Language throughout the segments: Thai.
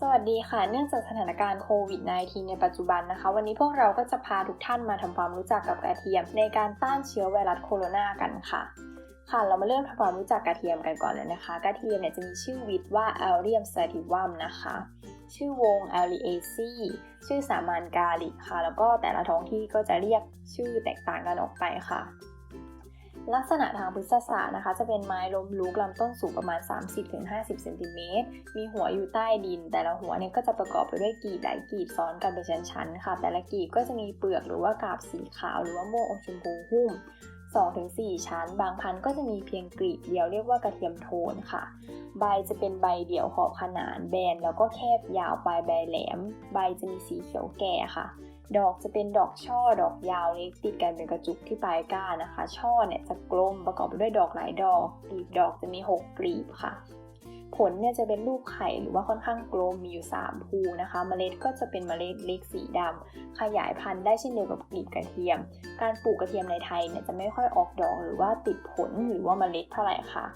สวัสดีค่ะ เนื่องจากสถานการณ์โควิด -19 ในปัจจุบันนะคะ วันนี้พวกเราก็จะพาทุกท่านมาทำความรู้จักกับกระเทียม ในการต้านเชื้อไวรัสโคโรนากันค่ะ ค่ะ เรามาเริ่มทำความรู้จักกระเทียมกันก่อนเลยนะคะ กระเทียมเนี่ยจะมีชื่อวิทย์ว่า Allium sativum นะคะ ชื่อวง Alliaceae ชื่อสามัญกาลิกค่ะ แล้วก็แต่ละท้องที่ก็จะเรียกชื่อแตกต่างกันออกไปค่ะ ลักษณะทางพฤกษศาสตร์นะคะ จะเป็นไม้ล้มลุกลำต้นสูงประมาณ 30-50เซนติเมตร มีหัวอยู่ใต้ดิน แต่ละหัวเนี่ยก็จะประกอบไปด้วยกีบหลายกีบซ้อนกันเป็นชั้นๆค่ะ แต่ละกีบก็จะมีเปลือกหรือว่ากาบสีขาว หรือว่าม่วงอมชมพูหุ้ม 2-4 ชั้น บางพันธุ์ก็จะมีเพียงกลีบเดียวเรียกว่ากระเทียมโทนค่ะ ใบจะเป็นใบเดี่ยวขอบขนานแบนแล้วก็แคบยาวปลายใบแหลม ใบจะมีสีเขียวแก่ค่ะ ดอกจะเป็นดอกช่อดอกยาวเล็กติดกันเป็นกระจุกที่ปลายก้านนะคะ ช่อเนี่ยจะกลมประกอบไปด้วยดอกหลายดอกกลีบดอกจะมี 6 กลีบค่ะ ผลเนี่ยจะเป็นรูปไข่หรือว่าค่อนข้างกลมมีอยู่ 3 ภูนะคะเมล็ดก็จะเป็นเมล็ดเล็กสีดำขยายพันธุ์ได้เช่นเดียวกับกลีบกระเทียม การปลูกกระเทียมในไทยเนี่ยจะไม่ค่อยออกดอกหรือว่าติดผลหรือว่าเมล็ดเท่าไหร่ค่ะ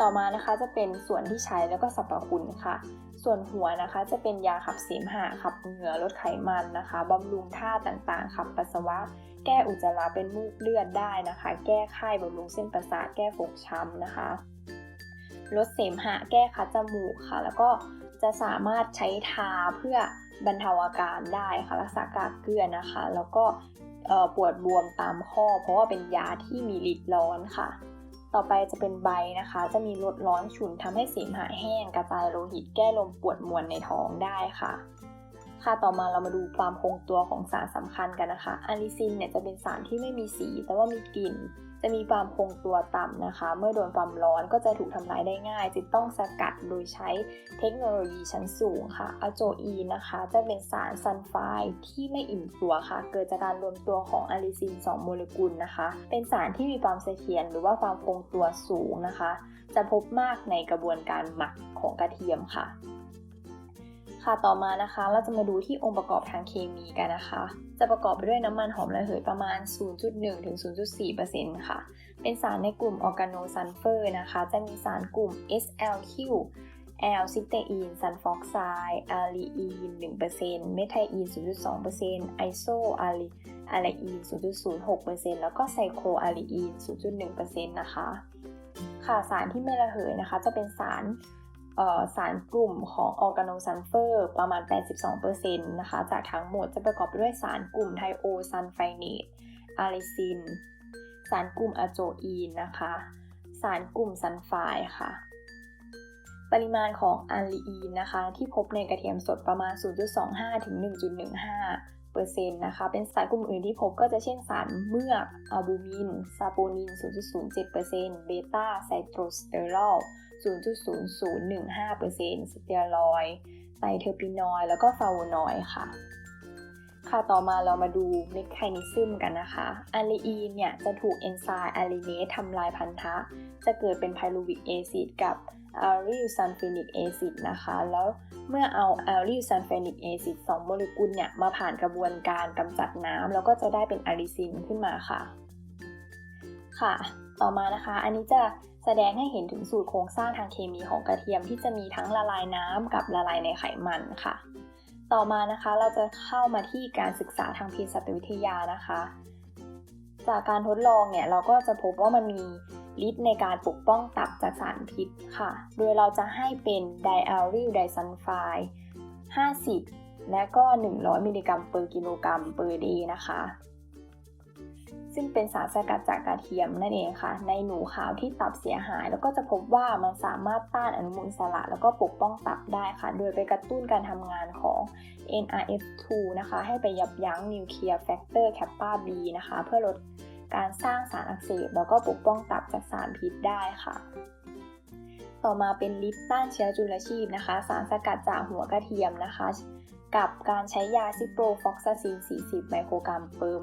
ต่อมานะคะจะเป็นส่วนที่ใช้แล้วก็สรรพคุณค่ะ ส่วนหัวนะคะจะเป็นยาขับเสมหะขับเหงื่อลดไขมันนะคะบำรุงธาตุต่างๆ ขับปัสสาวะ แก้อุจจาระเป็นมูกเลือดได้นะคะ แก้ไข้บำรุงเส้นประสาทแก้ฟกช้ำนะคะ ลดเสมหะแก้คัดจมูกค่ะ แล้วก็จะสามารถใช้ทาเพื่อบรรเทาอาการได้ค่ะรักษากากเกลือนะคะ แล้วก็ปวดบวมตามข้อ เพราะว่าเป็นยาที่มีฤทธิ์ร้อนค่ะ ต่อไปจะเป็นใบนะคะ จะมีลดร้อนฉุนทำให้เสมหะแห้งกระจายโลหิตแก้ลมปวดมวนในท้องได้ค่ะ ค่ะต่อมาเรามาดูความคงตัวของสารสำคัญกันนะคะอะลิซินเนี่ยจะเป็นสารที่ไม่มีสีแต่ว่ามีกลิ่น จะมีความคงตัวต่ำนะคะ เมื่อโดนความร้อนก็จะถูกทำลายได้ง่าย จึงต้องสกัดโดยใช้เทคโนโลยีชั้นสูงค่ะอะโจอีนนะคะ จะเป็นสารซัลไฟด์ที่ไม่อิ่มตัวค่ะ เกิดจากการรวมตัวของอะลิซิน 2 โมเลกุลนะคะ เป็นสารที่มีความเสถียรหรือว่าความคงตัวสูงนะคะ จะพบมากในกระบวนการหมักของกระเทียมค่ะ ค่ะต่อมานะคะเราจะมาดูที่องค์ประกอบทางเคมีกันนะคะ จะประกอบไปด้วยน้ำมันหอมระเหยประมาณ 0.1 ถึง 0.4%ค่ะ เป็นสารในกลุ่มออร์แกโนซัลเฟอร์นะคะ จะมีสารกลุ่ม SLQ แอลซิเตอีนซัลฟอกไซด์อาลีอีน1%เมทไทอีน 0.2%ไอโซอาลีอาลีอีน 0.06%แล้วก็ไซโคอาลีอีน 0.1%นะคะ ค่ะสารที่ไม่ระเหยนะคะ จะเป็นสาร สารกลุ่มของออร์แกโนซัลเฟอร์ประมาณ 82%นะคะ จากทั้งหมดจะประกอบไปด้วยสารกลุ่มไทโอซัลไฟเนตอาริซิน สารกลุ่มอะโจอีนนะคะ สารกลุ่มซัลไฟค่ะ ปริมาณของอัลลีอีนนะคะ ที่พบในกระเทียมสดประมาณ 0.25 ถึง 1.15 เปอร์เซ็นต์นะคะเป็นสารกลุ่มอื่นที่พบก็จะเช่นสารเมือกอะลบูมิน ซาโปนิน 0.07%เบต้าไซโตรสเตอรอล 0.0015%สเตียรอยไตเทอร์ปินอยแล้วก็ฟาโวนอยค่ะค่ะ ต่อมาเรามาดูเมคานิซึมกันนะคะอะลีอีนเนี่ยจะถูกเอนไซม์อะลีเนสทำลายพันธะ จะเกิดเป็นไพรูวิกแอซิดกับอะริลซัลฟีนิกแอซิดนะคะ แล้ว เมื่อเอาอะริลซัลฟีนิกแอซิด2โมเลกุลเนี่ยมาผ่านกระบวนการกำจัดน้ำแล้วก็จะได้เป็นอะลิซินขึ้นมาค่ะ ค่ะ ต่อมานะคะ อันนี้จะแสดงให้เห็นถึงสูตรโครงสร้างทางเคมีของกระเทียมที่จะมีทั้งละลายน้ำกับละลายในไขมันค่ะ ต่อมานะคะเราจะเข้ามาที่การศึกษาทางเภสัชวิทยานะคะ จากการทดลองเนี่ยเราก็จะพบว่ามันมี ฤทธิ์ในการปกป้องตับจากสารพิษค่ะ โดยเราจะให้เป็นไดอะริลไดซัลไฟ50 และก็ 100 มิลลิกรัมเปอร์กิโลกรัมเปอร์เดย์นะคะ ซึ่งเป็นสารสกัดจากกระเทียมนั่นเองค่ะ ในหนูขาวที่ตับเสียหาย แล้วก็จะพบว่ามันสามารถต้านอนุมูลอิสระ แล้วก็ปกป้องตับได้ค่ะ โดยไปกระตุ้นการทำงานของ NRF2 นะคะ ให้ไปยับยั้งนิวเคลียร์แฟกเตอร์แคปปา B นะคะ เพื่อลด การสร้างสารอักเสบแล้วก็ปกป้องตับจากสารพิษได้ค่ะ ต่อมาเป็นลิปต้านเชื้อจุลชีพนะคะ สารสกัดจากหัวกระเทียมนะคะ กับการใช้ยาซิโปรฟอกซาซิน 40 ไมโครกรัมเปิม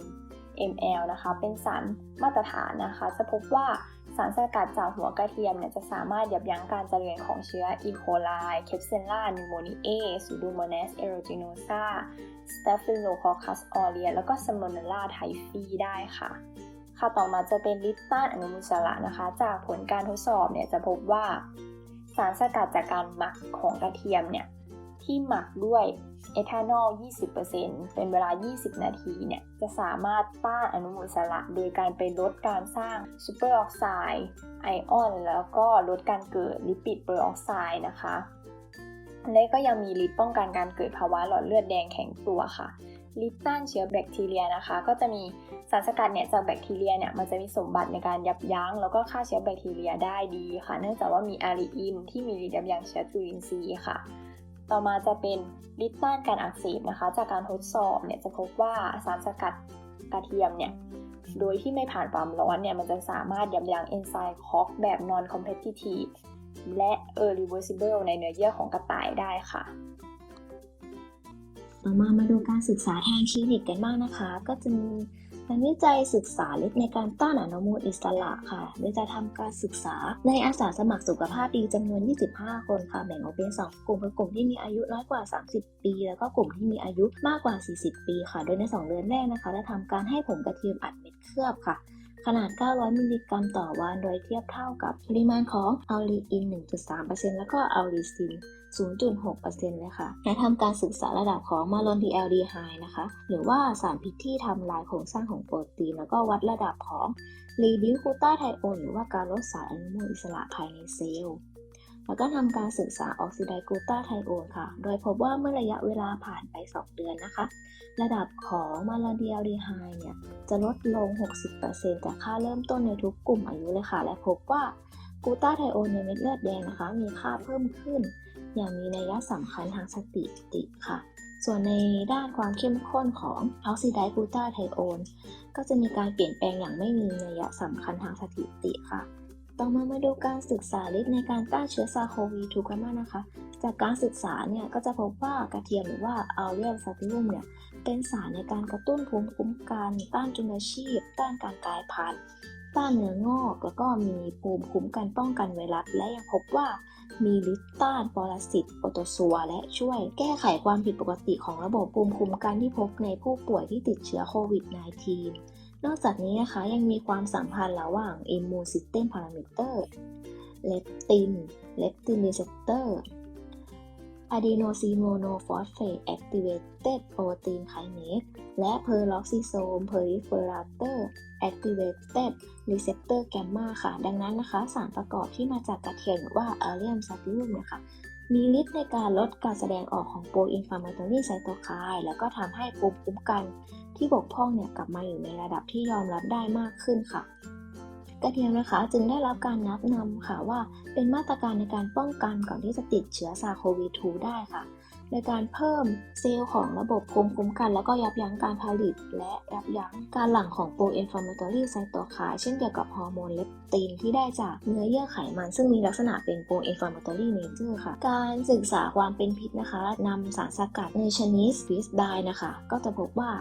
ml นะคะ เป็นสารมาตรฐานนะคะ จะพบว่าสารสกัดจากหัวกระเทียมเนี่ยจะสามารถยับยั้งการเจริญของเชื้ออีโคไลเคปเซลล่านิโมนีเอซูดูโมเนสเอโรจิโนซาสเตฟิโลคอคัสออเรียแล้วก็ซัมโมเนล่าไทฟีได้ค่ะ ค่ะต่อมาจะเป็นลิปต้านอนุมูลอิสระนะคะ จากผลการทดสอบเนี่ยจะพบว่า สารสกัดจากการหมักของกระเทียมเนี่ยทที่หมักด้วยเอทานอล 20%เป็นเวลา 20 นาทีเนี่ย จะสามารถต้านอนุมูลอิสระ โดยการไปลดการสร้างซูเปอร์ออกไซด์ไอออน แล้วก็ลดการเกิดลิปิดเปอร์ออกไซด์นะคะ และก็ยังมีฤทธิ์ป้องกันการเกิดภาวะหลอดเลือดแดงแข็งตัวค่ะ ฤทธิ์ต้านเชื้อแบคทีเรียนะคะ ก็จะมีสารสกัดเนี่ยจากแบคทีเรียเนี่ยมันจะมีสมบัติในการยับยั้ง แล้วก็ฆ่าเชื้อแบคทีเรียได้ดีค่ะ เนื่องจากว่ามีอารีอินที่มีฤทธิ์ยับยั้งเชื้อจุลินทรีย์ค่ะ ต่อมาจะเป็นฤทธิ์ต้านการอักเสบนะคะ จากการทดสอบเนี่ยจะพบว่าสารสกัดกระเทียมเนี่ยโดยที่ไม่ผ่านความร้อนเนี่ยมันจะสามารถยับยั้งเอนไซม์คอกแบบ non competitive และ irreversible ในเนื้อเยื่อของกระต่ายได้ค่ะ ต่อมามาดูการศึกษาทางคลินิกกันบ้างนะคะ ก็จะมีงานวิจัยศึกษาฤทธิ์ในการต้านอนุมูลอิสระค่ะโดยจะทำการศึกษาในอาสาสมัครสุขภาพดีจำนวน 25 คนค่ะ แบ่งออกเป็น 2 กลุ่มคือกลุ่มที่มีอายุน้อยกว่า 30 ปี แล้วก็กลุ่มที่มีอายุมากกว่า 40 ปีค่ะ โดยใน 2 เดือนแรกนะคะได้ทำการให้ผงกระเทียมอัดเม็ดเคลือบค่ะ ขนาด 900 มิลลิกรัมต่อวัน โดยเทียบเท่ากับปริมาณของอัลลีอิน 1.3%แล้วก็อัลลีซิน 0.6%เลยค่ะและทำการศึกษาระดับของมาลอนดีแอลดีไฮนะคะ หรือว่าสารพิษที่ทำลายโครงสร้างของโปรตีน แล้วก็วัดระดับของรีดิวคูตาไทโอนหรือว่าการลดสารอนุมูลอิสระภายในเซลล์ แล้วก็ทำการศึกษาออกซิไดกลูตาไทโอนค่ะ โดยพบว่าเมื่อระยะเวลาผ่านไป 2 เดือนนะคะ ระดับของมาลาดีแอลดีไฮเนี่ยจะลดลง 60%จากค่าเริ่มต้นในทุกกลุ่มอายุเลยค่ะ และพบว่ากลูตาไทโอนในเม็ดเลือดแดงนะคะ มีค่าเพิ่มขึ้น อย่างมีนัยสำคัญทางสถิติค่ะส่วนในด้านความเข้มข้นของออกซิไดกลูตาไทโอนก็จะมีการเปลี่ยนแปลงอย่างไม่มีนัยสำคัญทางสถิติค่ะ ต่อมามาดูการศึกษาฤทธิ์ในการต้านเชื้อซาโควี2กันบ้านะคะ จากการศึกษาเนี่ยก็จะพบว่ากระเทียมหรือว่าอัลเลียมซาติวุมเนี่ยเป็นสารในการกระตุ้นภูมิคุ้มกันต้านจุลชีพ ต้านการกลายพันธุ์ต้านเนื้องอกแล้วก็มีภูมิคุ้มกันป้องกันไวรัสและยังพบว่ามีฤทธิ์ต้านปรสิตโปรโตซัวและช่วยแก้ไขความผิดปกติของระบบภูมิคุ้มกันที่พบในผู้ป่วยที่ติดเชื้อโควิด -19 นอกจากนี้นะคะยังมีความสัมพันธ์ระหว่าง Immune System Parameter เลปตินเลปตินรีเซปเตอร์ adenosine monophosphate activated protein kinase และ peroxisome proliferator activated receptor gamma ค่ะ ดังนั้นนะคะ สารประกอบที่มาจากกระเทียมหรือว่า allium sativum นี่ยค่ะมีฤทธิ์ในการลดการแสดงออกของโปรอินฟลาม a t o r y ไซโตไคน์แล้วก็ทำให้ภูมิคุ้มกัน ที่บกพร่องเนี่ยกลับมาอยู่ในระดับที่ยอมรับได้มากขึ้นค่ะ กระเทียมนะคะจึงได้รับการนับนำค่ะว่าเป็นมาตรการในการป้องกันก่อนที่จะติดเชื้อซาโควี2ได้ค่ะโดยการเพิ่มเซลล์ของระบบภูมิคุ้มกัน แล้วก็ยับยั้งการผลิต และยับยั้งการหลั่งของโปรอินฟลาม a t o r y ไซโตไคน์เช่นเดียวกับฮอร์โมนเลปตินที่ได้จากเนื้อเยื่อไขมัน ซึ่งมีลักษณะเป็นโปรอินฟลาม a t o r y เนเจอร์ค่ะ การศึกษาความเป็นพิษนะคะนำสารสกัดในชนิดฟิสไดนะคะ ก็จะพบว่า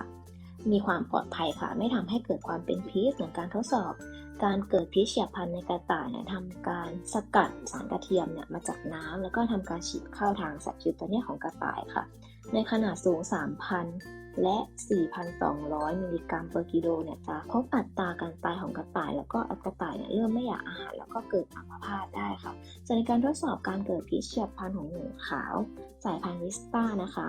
มีความปลอดภัยค่ะ ไม่ทำให้เกิดความเป็นพิษเหมือนการทดสอบ การเกิดพิษเฉียบพลันในกระต่ายเนี่ยทำการสกัดสารกระเทียมเนี่ยมาจากน้ำแล้วก็ทำการฉีดเข้าทางสัตว์คิวตัวเนี้ยของกระต่ายค่ะ ในขนาดสูง 3,000 และ 4,200 มิลลิกรัมเปอร์กิโลเนี่ยจะพบอัตราการตายของกระต่าย แล้วก็กระต่ายเนี่ยเริ่มไม่อยากอาหารแล้วก็เกิดอัมพาตได้ค่ะจากในการทดสอบการเกิดพิษเฉียบพลันของหนูขาว สายพันธุ์วิสต้านะคะ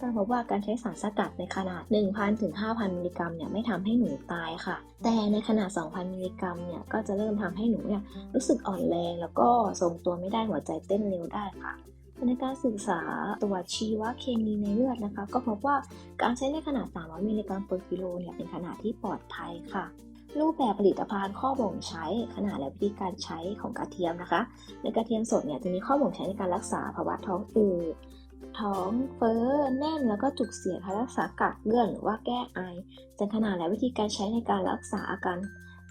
ก็พบว่าการใช้สารสกัดในขนาด 1,000ถึง5,000 มิลลิกรัมเนี่ยไม่ทำให้หนูตายค่ะ แต่ในขนาด 2,000 มิลลิกรัมเนี่ยก็จะเริ่มทำให้หนูเนี่ยรู้สึกอ่อนแรงแล้วก็ทรงตัวไม่ได้หัวใจเต้นเร็วได้ค่ะในการศึกษาตรวจชีวเคมีในเลือดนะคะ ก็พบว่าการใช้ในขนาด 300 มิลลิกรัมเปอร์กิโลเนี่ยเป็นขนาดที่ปลอดภัยค่ะ รูปแบบผลิตภัณฑ์ข้อบ่งใช้ขนาดและวิธีการใช้ของกระเทียมนะคะ ในกระเทียมสดเนี่ยจะมีข้อบ่งใช้ในการรักษาภาวะท้องอืด ท้องเฟ้อแน่นแล้วก็จุกเสียดรักษากากเลื่อนหรือว่าแก้ไอจนขนาดและวิธีการใช้ในการรักษาอาการ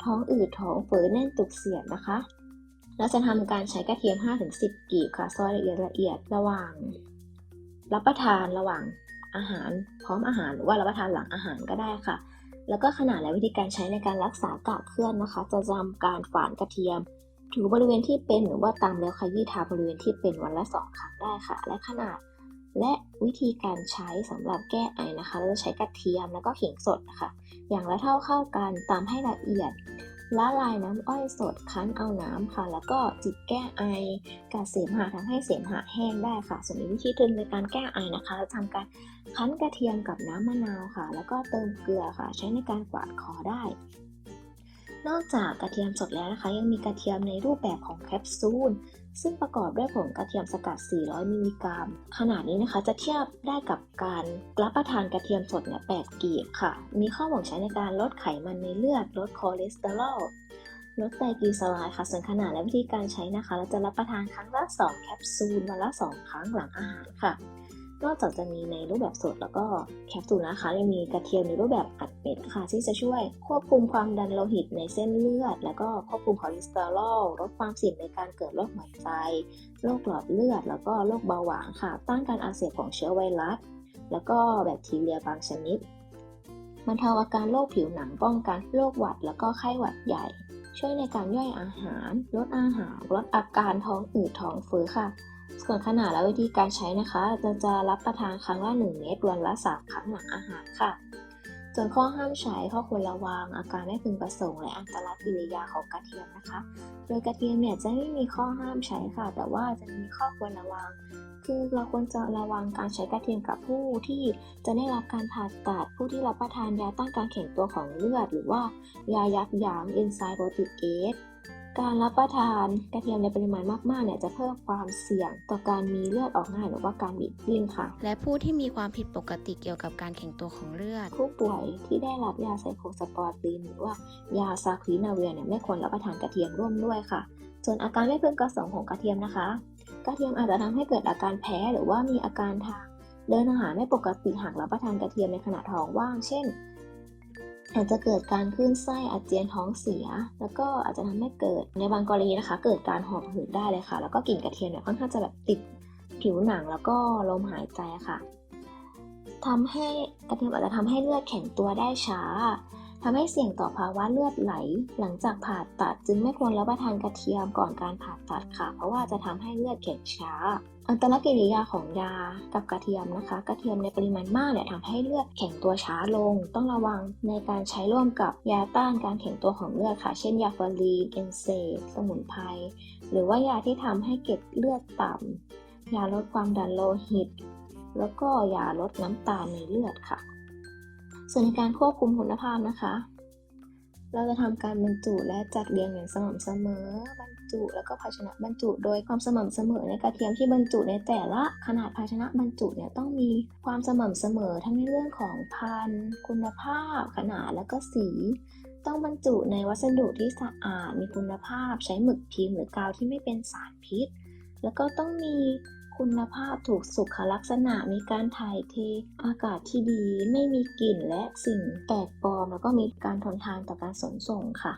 ท้องอืดท้องเฟ้อแน่นจุกเสียดนะคะแล้วจะทำการใช้กระเทียม 5-10 กีบค่ะซอยละเอียดละเอียดระหว่าง รับประทานระหว่างอาหาร พร้อมอาหารหรือว่ารับประทานหลังอาหารก็ได้ค่ะ แล้วก็ขนาดและวิธีการใช้ในการรักษากากเคลื่อนนะคะ จะทำการฝานกระเทียมถูบริเวณที่เป็นหรือว่าตามแล้วขยี้ทาบริเวณที่เป็นวันละสองครั้งได้ค่ะ และขนาด และวิธีการใช้สำหรับแก้ไอนะคะ เราจะใช้กระเทียมแล้วก็ขิงสดนะคะอย่างละเท่าเข้ากันตามให้ละเอียดละลายน้ำอ้อยสดคั้นเอาน้ำค่ะ แล้วก็จิบแก้ไอกัดเสมหะทำให้เสมหะแห้งได้ค่ะ ส่วนวิธีหนึ่งในการแก้ไอนะคะเราทำการคั้นกระเทียมกับน้ำมะนาวค่ะ แล้วก็เติมเกลือค่ะ ใช้ในการกวาดคอได้ นอกจากกระเทียมสดแล้วนะคะ ยังมีกระเทียมในรูปแบบของแคปซูล ซึ่งประกอบด้วยผงกระเทียมสกัด 400 มิลลิกรัม ขนาดนี้นะคะจะเทียบได้กับการรับประทานกระเทียมสดเนี่ย 8 กีบค่ะ มีข้อบ่งใช้ในการลดไขมันในเลือด ลดคอเลสเตอรอล ลดไตรกลีเซอไรด์ค่ะ ส่วนขนาดและวิธีการใช้นะคะ เราจะรับประทานครั้งละ 2 แคปซูลวันละ 2 ครั้งหลังอาหารค่ะ นอกจากจะมีในรูปแบบสดแล้วก็แคปซูลนะคะยังมีกระเทียมในรูปแบบอัดเม็ดค่ะ ที่จะช่วยควบคุมความดันโลหิตในเส้นเลือด แล้วก็ควบคุมคอเลสเตอรอลลดความเสี่ยงในการเกิดโรคหัวใจโรคหลอดเลือด แล้วก็โรคเบาหวานค่ะ ต้านการอักเสบของเชื้อไวรัส แล้วก็แบคทีเรียบางชนิดบรรเทาอาการโรคผิวหนังป้องกันโรคหวัด แล้วก็ไข้หวัดใหญ่ ช่วยในการย่อยอาหาร ลดอาหาร ลดอาการท้องอืดท้องเฟ้อค่ะ ส่วนขนาดและวิธีการใช้นะคะจะจะรับประทานครั้งละ 1 เม็ดวันละ 3 ครั้งหลังอาหารค่ะ ส่วนข้อห้ามใช้ข้อควรระวังอาการไม่พึงประสงค์และอันตรายกิริยาของกระเทียมนะคะ โดยกระเทียมเนี่ยจะไม่มีข้อห้ามใช้ค่ะ แต่ว่าจะมีข้อควรระวัง คือเราควรจะระวังการใช้กระเทียมกับผู้ที่จะได้รับการผ่าตัดผู้ที่รับประทานยาต้านการแข็งตัวของเลือด หรือว่ายายับยั้งเอนไซม์โปรตีเอส การรับประทานกระเทียมในปริมาณมากๆเนี่ยจะเพิ่มความเสี่ยงต่อการมีเลือดออกง่ายหรือว่าการบีบดิ้นค่ะ และผู้ที่มีความผิดปกติเกี่ยวกับการแข็งตัวของเลือด ผู้ป่วยที่ได้รับยาไซโคสปอร์ตินหรือว่ายาซาคลีนาเวียเนี่ยไม่ควรรับประทานกระเทียมร่วมด้วยค่ะ ส่วนอาการไม่พึงประสงค์ของกระเทียมนะคะ กระเทียมอาจจะทำให้เกิดอาการแพ้หรือว่ามีอาการทางเดินอาหารไม่ปกติหากรับประทานกระเทียมในขณะท้องว่าง เช่น อาจจะเกิดการคลื่นไส้อาเจียนท้องเสีย แล้วก็อาจจะทำให้เกิดในบางกรณีนะคะ เกิดการหอบหืดได้เลยค่ะ แล้วก็กลิ่นกระเทียมเนี่ยค่อนข้างจะแบบติดผิวหนังแล้วก็ลมหายใจค่ะทำให้กระเทียมอาจจะทำให้เลือดแข็งตัวได้ช้าทำให้เสี่ยงต่อภาวะเลือดไหล หลังจากผ่าตัดจึงไม่ควรรับประทานกระเทียมก่อนการผ่าตัดค่ะ เพราะว่าจะทำให้เลือดแข็งช้า อันตรกิริยาของยากับกระเทียมนะคะ กระเทียมในปริมาณมากเนี่ยทำให้เลือดแข็งตัวช้าลง ต้องระวังในการใช้ร่วมกับยาต้านการแข็งตัวของเลือดค่ะ เช่นยาฟอรีเอนเซดสมุนไพรหรือว่ายาที่ทำให้เกล็ดเลือดต่ำยาลดความดันโลหิต แล้วก็ยาลดน้ำตาลในเลือดค่ะ ส่วนในการควบคุมคุณภาพนะคะ เราจะทำการบรรจุและจัดเรียงอย่างสม่ำเสมอบรรจุแล้วก็ภาชนะบรรจุโดยความสม่ำเสมอในกระเทียมที่บรรจุในแต่ละขนาดภาชนะบรรจุเนี่ยต้องมีความสม่ำเสมอทั้งในเรื่องของพันธุ์คุณภาพ ขนาดแล้วก็สี ต้องบรรจุในวัสดุที่สะอาดมีคุณภาพ ใช้หมึกพิมพ์หรือกาวที่ไม่เป็นสารพิษ แล้วก็ต้องมี คุณภาพถูกสุขลักษณะมีการถ่ายเท อากาศที่ดี ไม่มีกลิ่นและสิ่งแปลกปลอม แล้วก็มีการทนทานต่อการสนส่งค่ะ